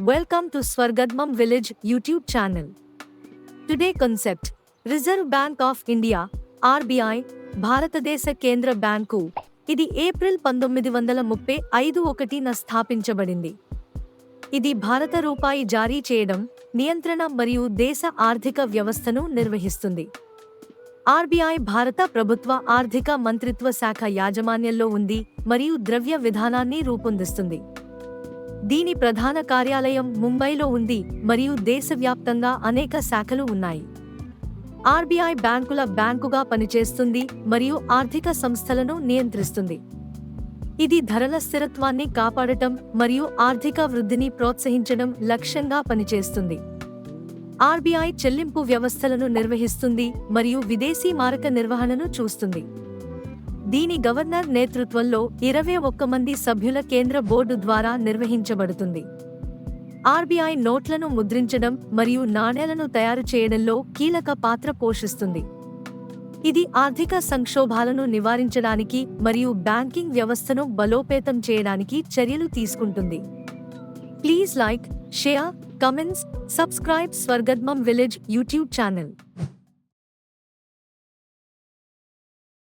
Welcome to Swargadmam Village YouTube channel. Today concept Reserve Bank of India RBI భారతదేశ కేంద్ర bank ఇది April పంతొమ్మిది వందల ముప్పై ఐదు ఒకటిన స్థాపించబడింది. ఇది భారత రూపాయి జారీ చేయడం నియంత్రణ మరియు దేశ ఆర్థిక వ్యవస్థను నిర్వహిస్తుంది. ఆర్బీఐ భారత ప్రభుత్వ ఆర్థిక మంత్రిత్వ శాఖ యాజమాన్యంలో ఉంది మరియు ద్రవ్య విధానాన్ని రూపొందిస్తుంది. దీని ప్రధాన కార్యాలయం ముంబైలో ఉంది మరియు దేశవ్యాప్తంగా అనేక శాఖలు ఉన్నాయి. ఆర్బీఐ బ్యాంకుల బ్యాంకుగా పనిచేస్తుంది మరియు ఆర్థిక సంస్థలను నియంత్రిస్తుంది. ఇది ధరల స్థిరత్వాన్ని కాపాడటం మరియు ఆర్థిక వృద్ధిని ప్రోత్సహించడం లక్ష్యంగా పనిచేస్తుంది. ఆర్బీఐ చెల్లింపు వ్యవస్థలను నిర్వహిస్తుంది మరియు విదేశీ మారక నిర్వహణను చూస్తుంది. దీని గవర్నర్ నేతృత్వంలో ఇరవై ఒక్క మంది సభ్యుల కేంద్ర బోర్డు ద్వారా నిర్వహించబడుతుంది. ఆర్బీఐ నోట్లను ముద్రించడం మరియు నాణేలను తయారు చేయడంలో కీలక పాత్ర పోషిస్తుంది. ఇది ఆర్థిక సంక్షోభాలను నివారించడానికి మరియు బ్యాంకింగ్ వ్యవస్థను బలోపేతం చేయడానికి చర్యలు తీసుకుంటుంది. Please like share comments subscribe స్వర్గద్మం village YouTube channel.